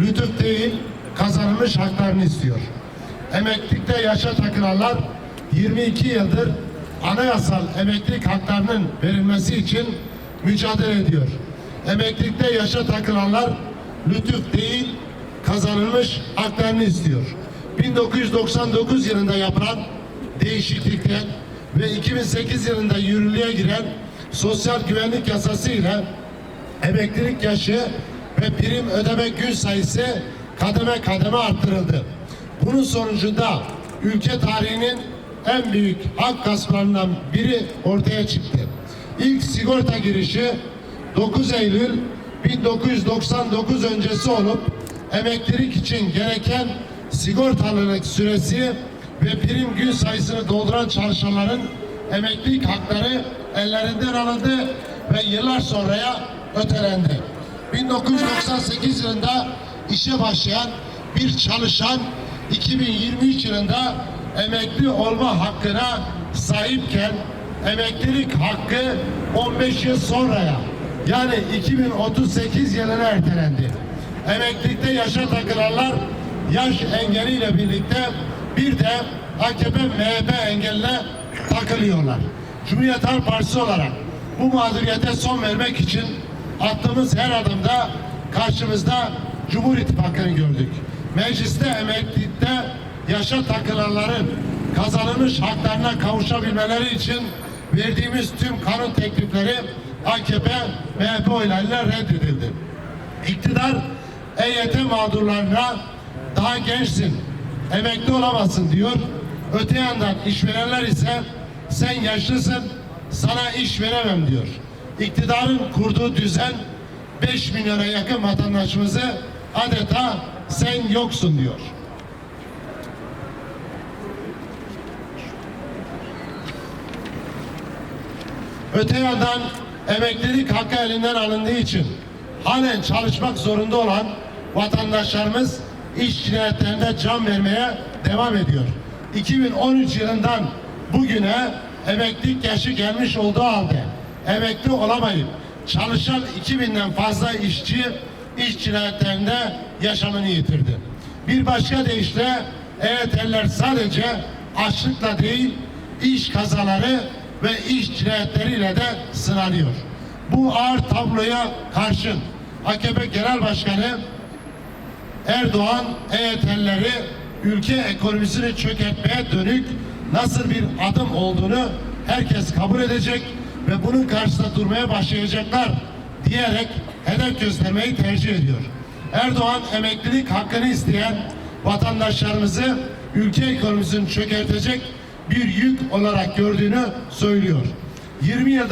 lütuf değil kazanılmış haklarını istiyor. Emeklilikte yaşa takılanlar 22 yıldır anayasal emeklilik haklarının verilmesi için mücadele ediyor. Emeklilikte yaşa takılanlar lütuf değil kazanılmış haklarını istiyor. 1999 yılında yapılan değişiklikler ve 2008 yılında yürürlüğe giren sosyal güvenlik yasası ile emeklilik yaşı ve prim ödeme gün sayısı kademe kademe arttırıldı. Bunun sonucunda ülke tarihinin en büyük hak gasplarından biri ortaya çıktı. İlk sigorta girişi 9 Eylül 1999 öncesi olup emeklilik için gereken sigortalılık süresi ve prim gün sayısını dolduran çalışanların emeklilik hakları ellerinden alındı ve yıllar sonraya ötelendi. 1998 yılında işe başlayan bir çalışan 2023 yılında emekli olma hakkına sahipken emeklilik hakkı 15 yıl sonraya yani 2038 yılına ertelendi. Emeklilikte yaşa takılanlar yaş engeliyle birlikte bir de AKP MHP engeline takılıyorlar. Cumhuriyet Halk Partisi olarak bu mağduriyete son vermek için attığımız her adımda karşımızda Cumhur İttifakı'nı gördük. Mecliste emeklilikte yaşa takılanların kazanılmış haklarına kavuşabilmeleri için verdiğimiz tüm kanun teklifleri AKP, MHP oylarıyla reddedildi. İktidar EYT mağdurlarına daha gençsin, emekli olamazsın diyor. Öte yandan işverenler ise sen yaşlısın, sana iş veremem diyor. İktidarın kurduğu düzen 5 milyona yakın vatandaşımızı adeta sen yoksun diyor. Öte yandan emeklilik hakkı elinden alındığı için halen çalışmak zorunda olan vatandaşlarımız iş cinayetlerinde can vermeye devam ediyor. 2013 yılından bugüne emeklilik yaşı gelmiş olduğu halde emekli olamayıp çalışan 2000'den fazla işçi iş cinayetlerinde yaşamını yitirdi. Bir başka deyişle EYT'liler sadece açlıkla değil iş kazaları ve iş cinayetleriyle de sınanıyor. Bu ağır tabloya karşın AKP Genel Başkanı Erdoğan EYT'lileri ülke ekonomisini çökertmeye dönük nasıl bir adım olduğunu herkes kabul edecek ve bunun karşısında durmaya başlayacaklar diyerek hedef göstermeyi tercih ediyor. Erdoğan emeklilik hakkını isteyen vatandaşlarımızı ülke ekonomisini çökertecek bir yük olarak gördüğünü söylüyor. 20 yılda